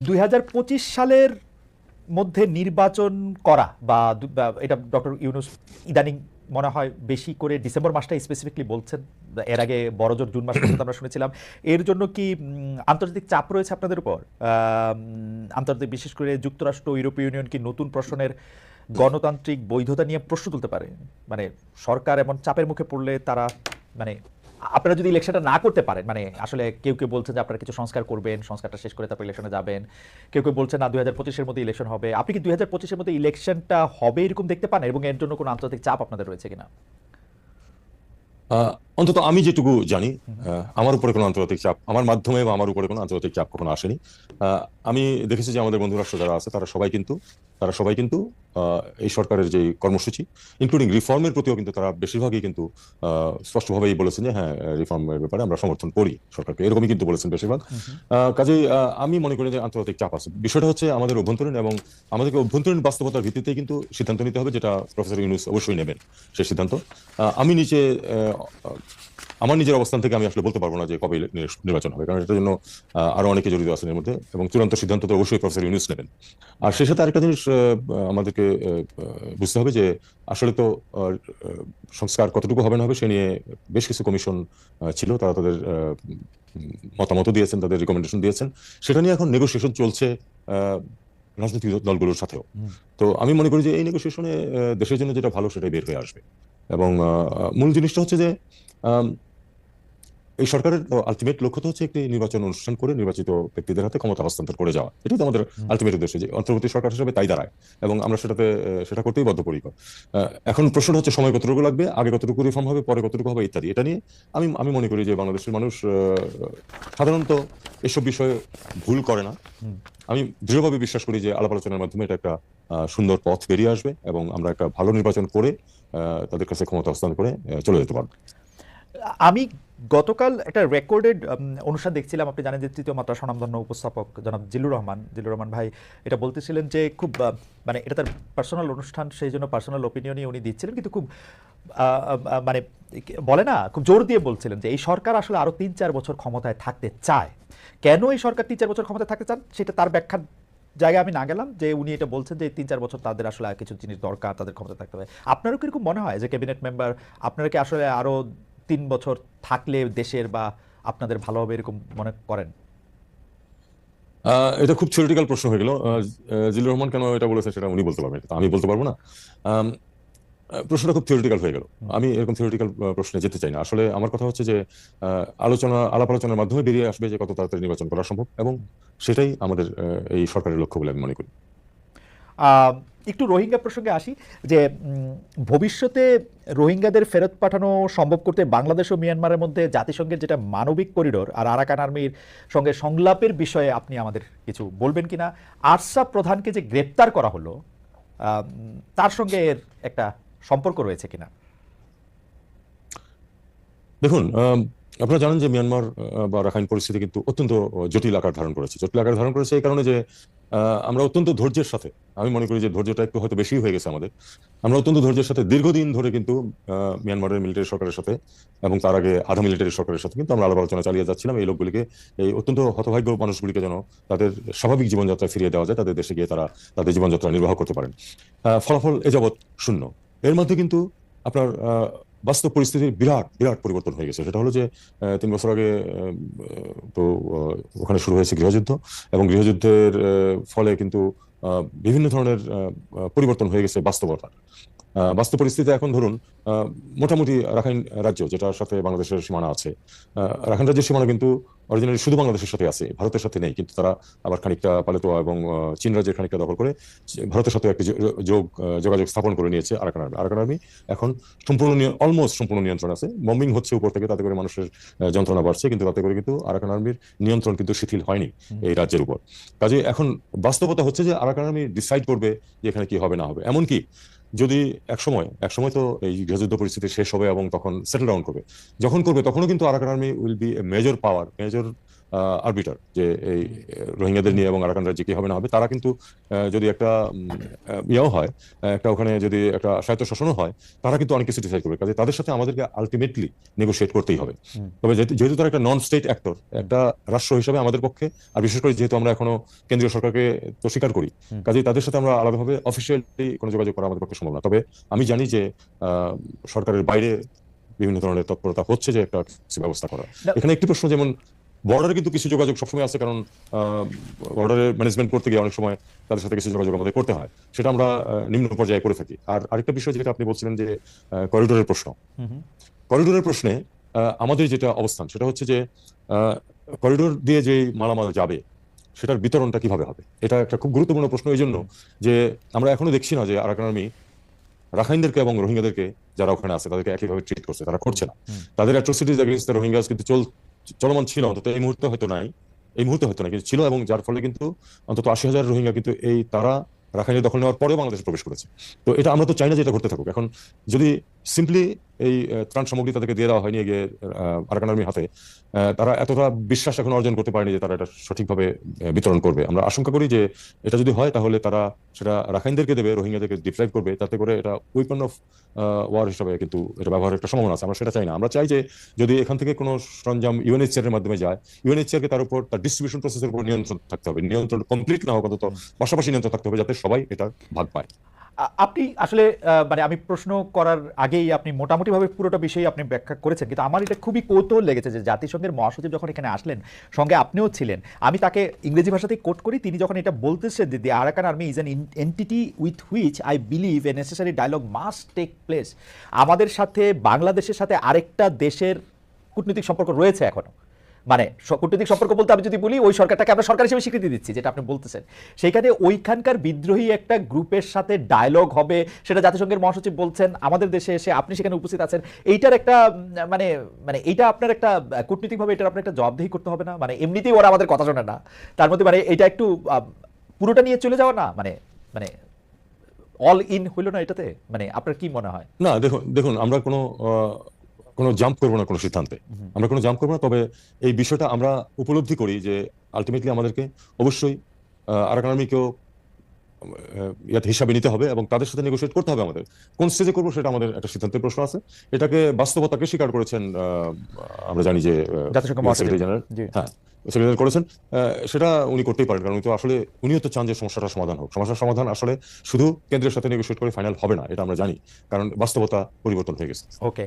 দুই হাজার পঁচিশ সালের মধ্যে নির্বাচন করা বা এটা ডক্টর ইউনুস ইদানিং মনে হয় বেশি করে ডিসেম্বর মাসটা স্পেসিফিকলি বলছেন। এর আগে বড়জোর জুন মাস পর্যন্ত আমরা শুনেছিলাম। এর জন্য কি আন্তর্জাতিক চাপ রয়েছে আপনাদের উপর? আন্তর্জাতিক বিশেষ করে যুক্তরাষ্ট্র, ইউরোপীয় ইউনিয়ন কি নতুন প্রশ্নের গণতান্ত্রিক বৈধতা নিয়ে প্রশ্ন তুলতে পারে? মানে সরকার এমন চাপের মুখে পড়লে তারা মানে আপনারা যদি ইলেকশনটা না করতে পারেন মানে আসলে কেউ কেউ বলছেন যে আপনারা কিছু সংস্কার করবেন, সংস্কারটা শেষ করে তারপর ইলেকশনে যাবেন। কেউ কেউ বলছেন না, দুই হাজার পঁচিশের মধ্যে ইলেকশন হবে। আপনি কি দুই হাজার পঁচিশের মধ্যে ইলেকশনটা হবে এরকম দেখতে পান? এবং এর জন্য কোনো আন্তর্জাতিক চাপ আপনাদের রয়েছে কিনা? অন্তত আমি যেটুকু জানি আমার উপরে কোনো আন্তর্জাতিক চাপ আমার মাধ্যমে বা আমার উপরে কোনো আন্তর্জাতিক চাপ কখনো আসেনি। আমি দেখেছি যে আমাদের বন্ধু রাষ্ট্র যারা আছে তারা সবাই কিন্তু তারা সবাই কিন্তু এই সরকারের যে কর্মসূচি ইনক্লুডিং রিফর্মের প্রতিও কিন্তু তারা বেশিরভাগই কিন্তু স্পষ্টভাবেই বলেছেন যে হ্যাঁ রিফর্মের ব্যাপারে আমরা সমর্থন করি সরকারকে। এরকমই কিন্তু বলেছেন বেশিরভাগ। কাজেই আমি মনে করি যে আন্তর্জাতিক চাপ আছে। বিষয়টা হচ্ছে আমাদের অভ্যন্তরীণ এবং আমাদেরকে অভ্যন্তরীণ বাস্তবতার ভিত্তিতে কিন্তু সিদ্ধান্ত নিতে হবে যেটা প্রফেসর ইউনুস অবশ্যই নেবেন সেই সিদ্ধান্ত। আমি নিচে আমার নিজের অবস্থান থেকে আমি আসলে বলতে পারব না যে কবে নির্বাচন হবে কারণ এটার জন্য আরও অনেকে জড়িত আছেন এর মধ্যে এবং চূড়ান্ত সিদ্ধান্ত তো অবশ্যই প্রফেসর ইউনুস নেবেন। আর সেই সাথে আরেকটা জিনিস আমাদেরকে বুঝতে হবে যে আসলে তো সংস্কার কতটুকু হবে না হবে সে নিয়ে বেশ কিছু কমিশন ছিল তারা তাদের মতামত দিয়েছেন তাদের রিকমেন্ডেশন দিয়েছেন। সেটা নিয়ে এখন নেগোসিয়েশন চলছে রাজনৈতিক দলগুলোর সাথেও। তো আমি মনে করি যে এই নেগোসিয়েশনে দেশের জন্য যেটা ভালো সেটাই বের হয়ে আসবে। এবং মূল জিনিসটা হচ্ছে যে এই সরকারের আলটিমেট লক্ষ্য তো হচ্ছে একটি নির্বাচন অনুষ্ঠান করে নির্বাচিত ব্যক্তিদের হাতে ক্ষমতা হস্তান্তর করে যাওয়া। এটাই তো আমাদের আলটিমেট উদ্দেশ্য যে অন্তর্বর্তী সরকার হিসেবে তাই দাঁড়ায় এবং আমরা সেটাতে সেটা করতেই বদ্ধপরিকর। এখন প্রশ্নটা হচ্ছে সময় কতটুকু লাগবে আগে কতটুকু রিফর্ম হবে পরে কতটুকু হবে ইত্যাদি। এটা নিয়ে আমি আমি মনে করি যে বাংলাদেশের মানুষ সাধারণত এসব বিষয়ে ভুল করে না। আমি দৃঢ়ভাবে বিশ্বাস করি যে আলাপ আলোচনার মাধ্যমে এটা একটা সুন্দর পথ বেরিয়ে আসবে এবং আমরা একটা ভালো নির্বাচন করে আহ, তাদের কাছে ক্ষমতা হস্তান্তর করে চলে যেতে পারব। আমি গতকাল একটা রেকর্ডেড অনুষ্ঠান দেখছিলাম, আপনি জানেন যে তৃতীয় মাত্রা স্বনামধন্য উপস্থাপক জনাব জিল্লুর রহমান জিল্লুর রহমান ভাই এটা বলতেছিলেন যে খুব মানে এটা তার পার্সোনাল অনুষ্ঠান, সেই জন্য পার্সোনাল ওপিনিয়নই উনি দিচ্ছিলেন, কিন্তু খুব মানে বলে না, খুব জোর দিয়ে বলছিলেন যে এই সরকার আসলে আরও তিন চার বছর ক্ষমতায় থাকতে চায়। কেন এই সরকার তিন চার বছর ক্ষমতায় থাকতে চান? সেটা তার ব্যাখ্যার জায়গায় আমি না গেলাম যে উনি এটা বলছেন যে তিন চার বছর তাদের আসলে কিছু জিনিস দরকার, তাদের ক্ষমতা থাকতে হবে। আপনারও কীরকম মনে হয় যে ক্যাবিনেট মেম্বার, আপনারা কি আসলে আরও তিন বছর থাকলে দেশের বা আপনাদের ভালো হবে এরকম মনে করেন? এটা খুব থিওরিটিক্যাল প্রশ্ন হয়ে গেল। জিল্লুর রহমান কেন এটা বলেছেন সেটা উনি বলতে পারবেন আমি বলতে পারব না। প্রশ্নটা খুব থিওরিটিক্যাল হয়ে গেল। আমি এরকম থিওরিটিক্যাল প্রশ্নে যেতে চাই না। আসলে আমার কথা হচ্ছে যে আলোচনা আলাপ আলোচনার মাধ্যমে বেরিয়ে আসবে যে কত তাড়াতাড়ি নির্বাচন করা সম্ভব এবং সেটাই আমাদের এই সরকারের লক্ষ্য বলে আমি মনে করি। একটু রোহিঙ্গা প্রসঙ্গে আসি, যে ভবিষ্যতে রোহিঙ্গাদের ফেরত পাঠানো সম্ভব করতে বাংলাদেশ ও মিয়ানমারের মধ্যে জাতিসংঘের যেটা মানবিক করিডোর আর আরাকান আর্মির সঙ্গে সংলাপের বিষয়ে আপনি আমাদের কিছু বলবেন কিনা? আরসাব প্রধানকে যে গ্রেপ্তার করা হলো তার সঙ্গে এর একটা সম্পর্ক রয়েছে কিনা? দেখুন আপনারা জানেন যে মিয়ানমার বা রাখাইন পরিস্থিতি কিন্তু অত্যন্ত জটিল আকার ধারণ করেছে। জটিল আকার ধারণ করেছে এই কারণে যে আমরা অত্যন্ত ধৈর্যের সাথে, আমি মনে করি যে ধৈর্যটা একটু হয়তো বেশি হয়ে গেছে আমাদের, আমরা অত্যন্ত ধৈর্যের সাথে দীর্ঘদিন ধরে কিন্তু মিয়ানমারের মিলিটারি সরকারের সাথে এবং তার আগে আধা মিলিটারি সরকারের সাথে কিন্তু আমরা আলোচনা চালিয়ে যাচ্ছিলাম। এই লোকগুলিকে, এই অত্যন্ত হতভাগ্য মানুষগুলিকে যেন তাদের স্বাভাবিক জীবনযাত্রা ফিরিয়ে দেওয়া যায়, তাদের দেশে গিয়ে তারা, তাদের জীবনযাত্রা নির্বাহ করতে পারেন। ফলাফল এ যাবৎ শূন্য। এর মধ্যে কিন্তু আপনার বাস্তব পরিস্থিতির বিরাট বিরাট পরিবর্তন হয়ে গেছে। সেটা হলো যে তিন বছর আগে তো ওখানে শুরু হয়েছে গৃহযুদ্ধ এবং গৃহযুদ্ধের ফলে কিন্তু বিভিন্ন ধরনের পরিবর্তন হয়ে গেছে বাস্তবতার। বাস্তব পরিস্থিতি এখন ধরুন মোটামুটি রাখাইন রাজ্য, যেটার সাথে বাংলাদেশের সীমানা আছে রাখাইন রাজ্যের সীমানা কিন্তু অরিজিনালি শুধু বাংলাদেশের সাথে আছে ভারতের সাথে নেই কিন্তু তারা আবার খানিকটা পালেতোয়া এবং চীন রাজ্যের খানিকটা দখল করে ভারতের সাথে একটি যোগ যোগাযোগ স্থাপন করে নিয়েছে আরাকান আর্মি। আরাকান আর্মি এখন সম্পূর্ণ অলমোস্ট সম্পূর্ণ নিয়ন্ত্রণ আছে। বম্বিং হচ্ছে উপর থেকে তাতে করে মানুষের যন্ত্রণা বাড়ছে কিন্তু তাতে করে কিন্তু আরাকান আর্মির নিয়ন্ত্রণ কিন্তু শিথিল হয়নি এই রাজ্যের উপর। কাজে এখন বাস্তবতা হচ্ছে যে আরাকান আর্মি ডিসাইড করবে যে এখানে কি হবে না হবে। এমনকি যদি একসময় একসময় তো এই গৃহযুদ্ধ পরিস্থিতি শেষ হবে এবং তখন সেটেল ডাউন করবে। যখন করবে, তখনও কিন্তু Arakan army will be major power major arbiter যে এই রোহিঙ্গাদের নিয়ে এবং আরাকান রাজ্যে কি হবে না হবে তারা কিন্তু যদি একটা ইয়েও হয় একটা ওখানে যদি একটা স্বায়ত্ত শাসনও হয় তারা কিন্তু অনেক কিছু ডিসাইড করবে। কাজে তাদের সাথে আমাদেরকে আলটিমেটলি নেগোশিয়েট করতেই হবে। তবে যেহেতু তারা একটা নন স্টেট অ্যাক্টর একটা রাষ্ট্র হিসেবে আমাদের পক্ষে আর বিশেষ করে যেহেতু আমরা এখনও কেন্দ্রীয় সরকারকে তো স্বীকার করি। কাজেই তাদের সাথে আমরা আলাদাভাবে অফিসিয়ালি কোনো যোগাযোগ করা আমাদের পক্ষে সম্ভব না। তবে আমি জানি যে আহ, সরকারের বাইরে বিভিন্ন ধরনের তৎপরতা হচ্ছে যে একটা ব্যবস্থা করা এখানে একটি প্রশ্ন যেমন বর্ডারে কিন্তু কিছু যোগাযোগ সবসময় আছে কারণ বর্ডারের ম্যানেজমেন্ট করতে গিয়ে অনেক সময় তাদের সাথে কিছু যোগাযোগ আমাদের করতে হয়। সেটা আমরা নিম্ন পর্যায়ে করে থাকি। আর আরেকটা বিষয় যেটা আপনি বলছিলেন যে করিডোরের প্রশ্ন। করিডোরের প্রশ্নে আমাদের যেটা অবস্থান সেটা হচ্ছে যে করিডোর দিয়ে যে মালামাল যাবে সেটার বিতরণটা কীভাবে হবে? এটা একটা খুব গুরুত্বপূর্ণ প্রশ্ন এই জন্য যে আমরা এখনও দেখছি না যে আরাকান আর্মি রাখাইনদেরকে এবং রোহিঙ্গাদেরকে যারা ওখানে আছে তাদেরকে একইভাবে ট্রিট করছে। তারা করছে না। তাদের অ্যাট্রোসিটিজ এগেইনস্ট রোহিঙ্গাস কিন্তু চল চলমান ছিল, অন্তত এই মুহূর্তে হয়তো নাই। এই মুহূর্তে হয়তো না কিন্তু ছিল এবং যার ফলে কিন্তু অন্তত আশি হাজার রোহিঙ্গা কিন্তু এই তারা রাখাইনি দখল নেওয়ার পরেও বাংলাদেশে প্রবেশ করেছে। তো এটা আমরা তো চাই না যে এটা ঘটতে থাকুক। এখন যদি সিম্পলি এই ত্রাণ সামগ্রী তাদেরকে দিয়ে দেওয়া হয়নি গিয়ে আরাকান আর্মির হাতে। তারা এতটা বিশ্বাস এখন অর্জন করতে পারেনি যে তারা এটা সঠিকভাবে বিতরণ করবে। আমরা আশঙ্কা করি যে এটা যদি হয় তাহলে তারা সেটা রাখাইনদেরকে দেবে, রোহিঙ্গাদেরকে ডিপ্রাইভ করবে, তাতে করে এটা উইপন অফ ওয়ার হিসাবে কিন্তু এটা ব্যবহারের একটা সম্ভাবনা আছে। আমরা সেটা চাই না। আমরা চাই যে যদি এখান থেকে কোনো সরঞ্জাম ইউএনএইচসিআর এর মাধ্যমে যায় ইউএনএইচসিআর কে তার উপর, তার ডিস্ট্রিবিউশন প্রসেসের উপর নিয়ন্ত্রণ থাকতে হবে। নিয়ন্ত্রণ কমপ্লিট না হোক অন্তত পাশাপাশি নিয়ন্ত্রণ থাকতে হবে যাতে সবাই এটা ভাগ পায়। আপনি আসলে মানে আমি প্রশ্ন করার আগেই আপনি মোটামুটিভাবে পুরোটা বিষয়ে আপনি ব্যাখ্যা করেছেন। কিন্তু আমার এটা খুবই কৌতূহল লেগেছে যে জাতিসংঘের মহাসচিব যখন এখানে আসলেন, সঙ্গে আপনিও ছিলেন, আমি তাকে ইংরেজি ভাষাতেই কোট করি, তিনি যখন এটা বলতেছেন যে the Arakan army is an entity with which I believe a necessary dialogue must take place আমাদের সাথে, বাংলাদেশের সাথে আরেকটা দেশের কূটনৈতিক সম্পর্ক রয়েছে এখনও। মানে কূটনৈতিক সম্পর্ক বলতে আমি যদি বলি, ওই সরকারটাকে আমরা সরকার হিসেবে স্বীকৃতি দিচ্ছি, যেটা আপনি বলতেছেন। সেইখানে ওইখানকার বিদ্রোহী একটা গ্রুপের সাথে ডায়লগ হবে, সেটা জাতিসংঘের মহাসচিব বলছেন, আমাদের দেশে এসে আপনি সেখানে উপস্থিত আছেন। এইটার একটা মানে মানে এইটা আপনার একটা কূটনীতিকভাবে এটার আপনার একটা জবাবদিহি করতে হবে না। মানে এমনিতেই ওরা আমাদের কথা শোনে না। তার মধ্যে মানে এটা একটু পুরোটা নিয়ে চলে যাওয়া না? মানে মানে অল ইন হইল না এটাতে? মানে আপনার কি মনে হয়? না, দেখুন দেখুন, আমরা কোনো কোনো জাম্প করব না কোনো সিদ্ধান্তে। আমরা কোনো জাম্প করব না তবে এই বিষয়টা আমরা উপলব্ধি করি যে আলটিমেটলি আমাদেরকে অবশ্যই আরাকান আর্মিকেও ইয়াতে হিসাবে নিতে হবে এবং তাদের সাথে নেগোসিয়েট করতে হবে আমাদের। কোন স্টেজে করব সেটা আমাদের একটা সিদ্ধান্তের প্রশ্ন আছে। এটাকে বাস্তবতাকে স্বীকার করেছেন আমরা জানি যে। Secretary general. হ্যাঁ সেক্রেটারি করেছেন। সেটা উনি করতেই পারেন কারণ তো আসলে উনিও তো চান যে সমস্যাটা সমাধান হোক। সমস্যার সমাধান আসলে শুধু কেন্দ্রের সাথে নেগোসিয়েট করে ফাইনাল হবে না এটা আমরা জানি। কারণ বাস্তবতা পরিবর্তন হয়ে গেছে। ওকে